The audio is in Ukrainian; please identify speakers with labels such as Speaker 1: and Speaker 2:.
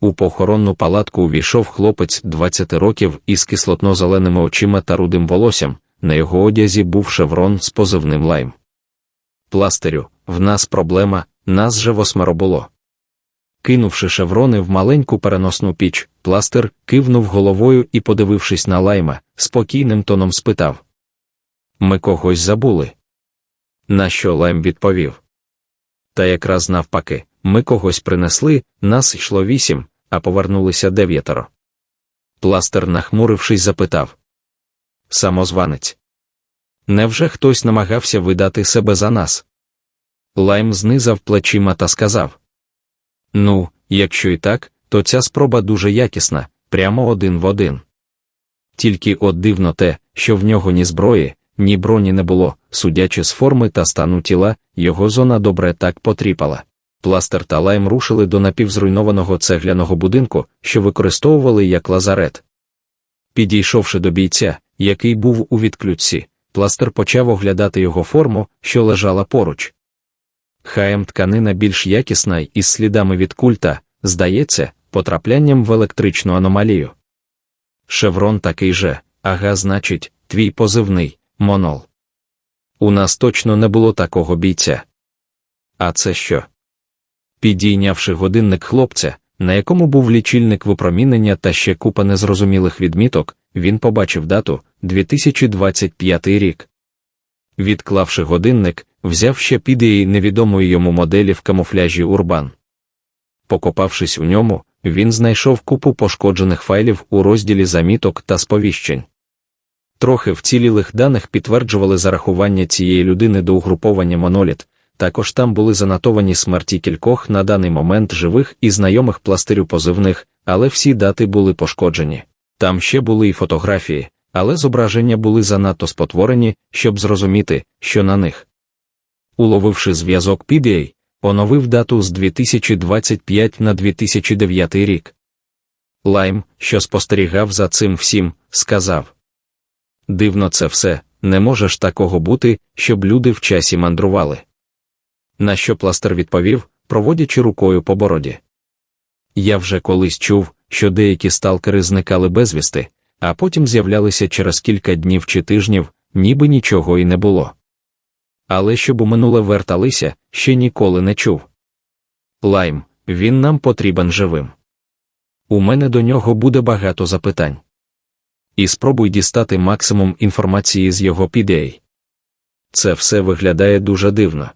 Speaker 1: У похоронну палатку увійшов хлопець 20 років із кислотно-зеленими очима та рудим волоссям, на його одязі був шеврон з позивним лайм. Пластирю, в нас проблема, нас же восьмеро було. Кинувши шеврони в маленьку переносну піч, пластир кивнув головою і, подивившись на лайма, спокійним тоном спитав: Ми когось забули. На що лайм відповів? Та якраз навпаки, ми когось принесли, нас йшло вісім, а повернулися дев'ятеро. Пластер, нахмурившись, запитав Самозванець. Невже хтось намагався видати себе за нас? Лайм знизав плечима та сказав Ну, якщо і так, то ця спроба дуже якісна, прямо один в один. Тільки от дивно те, що в нього ні зброї, ні броні не було, судячи з форми та стану тіла, його зона добре так потріпала. Пластер та лайм рушили до напівзруйнованого цегляного будинку, що використовували як лазарет. Підійшовши до бійця, який був у відключці, пластер почав оглядати його форму, що лежала поруч. Хаєм тканина більш якісна із слідами від культа, здається, потраплянням в електричну аномалію. Шеврон такий же, ага, значить, твій позивний, монол. У нас точно не було такого бійця. А це що? Підійнявши годинник хлопця, на якому був лічильник випромінення та ще купа незрозумілих відміток, він побачив дату 2025 рік. Відклавши годинник, взяв ще підеї невідомої йому моделі в камуфляжі Урбан. Покопавшись у ньому, він знайшов купу пошкоджених файлів у розділі заміток та сповіщень. Трохи вцілілих даних підтверджували зарахування цієї людини до угруповання Моноліт, також там були занотовані смерті кількох на даний момент живих і знайомих пластирю позивних, але всі дати були пошкоджені. Там ще були і фотографії, але зображення були занадто спотворені, щоб зрозуміти, що на них. Уловивши зв'язок PDA, оновив дату з 2025 на 2009 рік. Лайм, що спостерігав за цим всім, сказав Дивно це все, не може ж такого бути, щоб люди в часі мандрували. На що пластер відповів, проводячи рукою по бороді. Я вже колись чув, що деякі сталкери зникали безвісти, а потім з'являлися через кілька днів чи тижнів, ніби нічого і не було. Але щоб у минуле верталися, ще ніколи не чув. Лайм, він нам потрібен живим. У мене до нього буде багато запитань. І спробуй дістати максимум інформації з його підей. Це все виглядає дуже дивно.